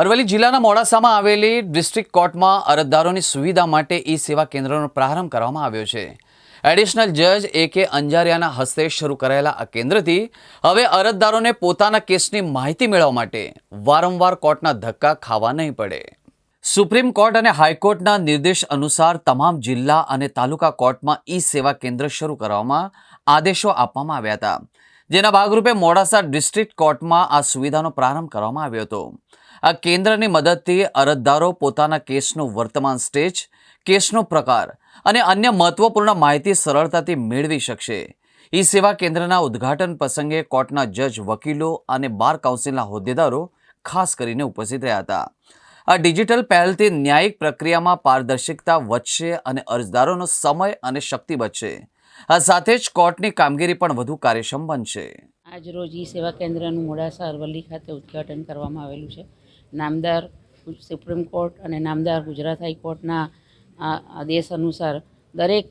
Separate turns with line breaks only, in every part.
અરવલ્લી જિલ્લાના મોડાસામાં આવેલી ડિસ્ટ્રિક્ટ કોર્ટમાં અરજદારોની સુવિધા માટે ઈ સેવા કેન્દ્રનો પ્રારંભ કરવામાં આવ્યો છે. એડિશનલ જજ એ કે અંજારિયાના હસ્તે શરૂ કરાયેલા આ કેન્દ્રથી હવે અરજદારોને પોતાના કેસની માહિતી મેળવવા માટે વારંવાર કોર્ટના ધક્કા ખાવા નહીં પડે. સુપ્રીમ કોર્ટ અને હાઈકોર્ટના નિર્દેશ અનુસાર તમામ જિલ્લા અને તાલુકા કોર્ટમાં ઈ સેવા કેન્દ્ર શરૂ કરવામાં આદેશો આપવામાં આવ્યા હતા. જેના ભાગરૂપે મોડાસા ડિસ્ટ્રિક્ટ કોર્ટમાં આ સુવિધાનો પ્રારંભ કરવામાં આવ્યો હતો. આ કેન્દ્રની મદદથી અરજદારો પોતાના કેસનું વર્તમાન સ્ટેજ, કેસનો પ્રકાર અને અન્ય મહત્વપૂર્ણ માહિતી સરળતાથી મેળવી શકશે. ઈ સેવા કેન્દ્રના ઉદ્ઘાટન પ્રસંગે કોર્ટના જજ, વકીલો અને બાર કાઉન્સિલના હોદ્દેદારો ખાસ કરીને ઉપસ્થિત રહ્યા હતા. આ ડિજિટલ પહેલથી ન્યાયિક પ્રક્રિયામાં પારદર્શિકતા વધશે અને અરજદારોનો સમય અને શક્તિ બચશે. આ સાથે જ કોર્ટની કામગીરી પણ વધુ કાર્યક્ષમ બનશે.
આજ રોજ ઈ સેવા કેન્દ્રનું મોડાસા અરવલ્લી ખાતે ઉદ્ઘાટન કરવામાં આવેલું છે. નામદાર સુપ્રીમ કોર્ટ અને નામદાર ગુજરાત હાઈકોર્ટના આદેશ અનુસાર દરેક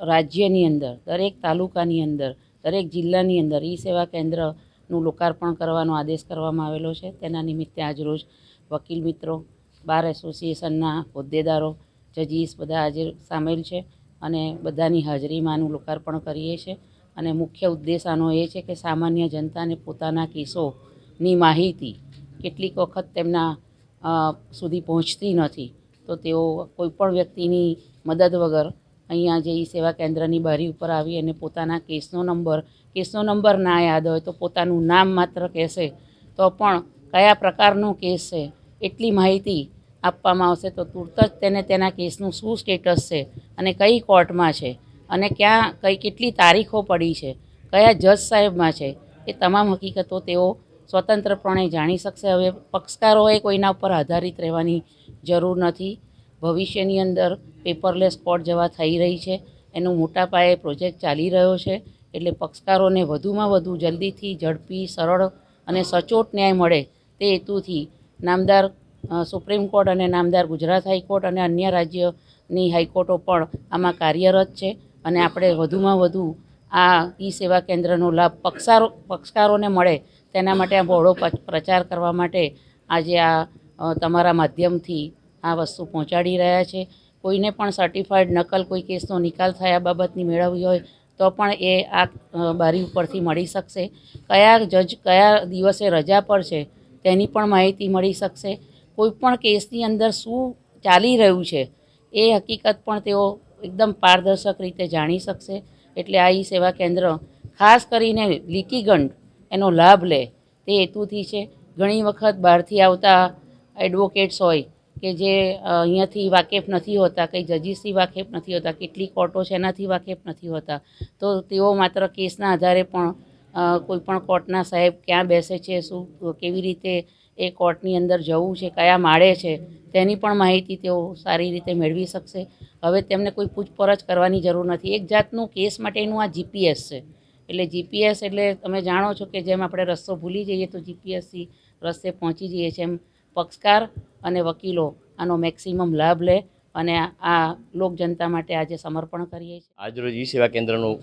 રાજ્યની અંદર, દરેક તાલુકાની અંદર, દરેક જિલ્લાની અંદર ઈ સેવા કેન્દ્રનું લોકાર્પણ કરવાનો આદેશ કરવામાં આવેલો છે. તેના નિમિત્તે આજરોજ વકીલ મિત્રો, બાર એસોસિએશનના હોદ્દેદારો, જજીસ બધા આજે સામેલ છે અને બધાની હાજરીમાંનું લોકાર્પણ કરીએ છીએ અને મુખ્ય ઉદ્દેશ આનો એ છે કે સામાન્ય જનતાને પોતાના કેસોની માહિતી કેટલીક વખત તેમના સુધી પહોંચતી નથી. તો તેઓ કોઈપણ વ્યક્તિની મદદ વગર અહીંયા જે સેવા કેન્દ્રની બારી ઉપર આવી અને પોતાના કેસનો નંબર કેસનો નંબર ના યાદ હોય તો પોતાનું નામ માત્ર કહેશે. તો પણ કયા પ્રકારનો કેસ છે, એટલી માહિતી આપવામાં આવશે તો તુરત જ તેને તેના કેસનું શું સ્ટેટસ છે અને કઈ કોર્ટમાં છે અને ક્યાં, કઈ કેટલી તારીખો પડી છે, કયા જજ સાહેબમાં છે, એ તમામ હકીકતો તેઓ સ્વતંત્રપણે જાણી શકશે. હવે પક્ષકારોએ કોઈના ઉપર આધારિત રહેવાની જરૂર નથી. ભવિષ્યની અંદર પેપરલેસ કોર્ટ જવા થઈ રહી છે. એનો મોટા પાયે પ્રોજેક્ટ ચાલી રહ્યો છે. એટલે પક્ષકારોને વધુમાં વધુ જલ્દીથી ઝડપી, સરળ અને સચોટ ન્યાય મળે તે હેતુથી નામદાર સુપ્રીમ કોર્ટ અને નામદાર ગુજરાત હાઈકોર્ટ અને અન્ય રાજ્યની હાઈકોર્ટો પણ આમાં કાર્યરત છે. અને આપણે વધુમાં વધુ આ ઈ સેવા કેન્દ્રનો લાભ પક્ષારો, પક્ષકારોને મળે તેના માટે આ બહોળો પ્રચાર કરવા માટે આજે આ તમારા માધ્યમથી આ વસ્તુ પહોંચાડી રહ્યા છે. કોઈને પણ સર્ટિફાઈડ નકલ કોઈ કેસનો નિકાલ થયા બાબતની મેળવવી હોય તો પણ એ આ બારી ઉપરથી મળી શકશે. કયા જજ, કયા દિવસે રજા પર છે તેની પણ માહિતી મળી શકશે. કોઈ પણ કેસની અંદર શું ચાલી રહ્યું છે એ હકીકત પણ તેઓ એકદમ પારદર્શક રીતે જાણી શકશે. એટલે આ ઈ સેવા કેન્દ્ર ખાસ કરીને લીકીગંડ એનો લાભ લે. તે હેતુથી છે. ઘણી વખત બહારથી આવતા એડવોકેટ્સ હોય કે જે અહીંયાથી વાકેફ નથી હોતા, કંઈ જજીસથી વાકેફ નથી હોતા કેટલી કોર્ટો છે એનાથી વાકેફ નથી હોતા. તો તેઓ માત્ર કેસના આધારે પણ કોઈપણ કોઈ પણ કોર્ટના સાહેબ ક્યાં બેસે છે, શું, કેવી રીતે એ કોર્ટની અંદર જવું છે, કયા માળે છે, તેની પણ માહિતી તેઓ સારી રીતે મેળવી શકશે. હવે તેમને કોઈ પૂછપરછ કરવાની જરૂર નથી. એક જાતનું કેસ માટેનું આ જીપીએસ છે. એટલે જીપીએસ એટલે તમે જાણો છો કે જેમ આપણે રસ્તો ભૂલી જઈએ તો જીપીએસથી રસ્તે પહોંચી જઈએ છીએ એમ. પક્ષકાર અને વકીલો આનો મેક્સિમમ લાભ લે અને આ લોક જનતા માટે આજે સમર્પણ કરીએ છીએ.
આજરોજ ઈ સેવા કેન્દ્રનું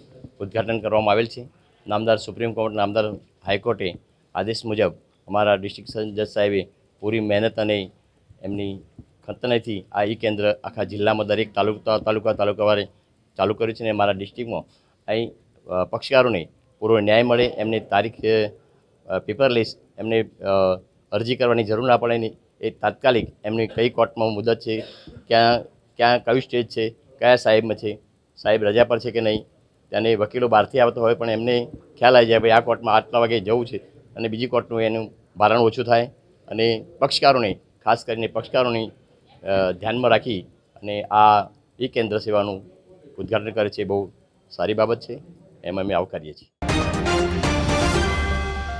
ઉદ્ઘાટન કરવામાં આવેલ છે. નામદાર સુપ્રીમ કોર્ટ, નામદાર હાઈકોર્ટે આદેશ મુજબ અમારા ડિસ્ટ્રિક્ટ જજ સાહેબે પૂરી મહેનત અને એમની ખંતનેથી આ ઈ કેન્દ્ર આખા જિલ્લામાં દરેક તાલુકા તાલુકા, તાલુકાવારે ચાલુ કર્યું છે અને મારા ડિસ્ટ્રિક્ટમાં. અહીં પક્ષકારોને પૂરો ન્યાય મળે, એમને તારીખ પેપરલેસ એમને અરજી કરવાની જરૂર ના પડે ને એ તાત્કાલિક એમની કઈ કોર્ટમાં મુદત છે, ક્યાં ક્યાં કયું સ્ટેજ છે, કયા સાહેબમાં છે, સાહેબ રજા પર છે કે નહીં અને વકીલો બહારથી આવતા હોય પણ એમને ખ્યાલ આવી જાય ભાઈ આ કોર્ટમાં આટલા વાગે જવું છે અને બીજી કોર્ટનું એનું ભારણ ઓછું થાય અને પક્ષકારોને, ખાસ કરીને પક્ષકારોને ધ્યાનમાં રાખી અને આ ઈ કેન્દ્ર સેવાનું ઉદ્ઘાટન કરે છે બહુ સારી બાબત છે. એમ અમે આવકારીએ છીએ.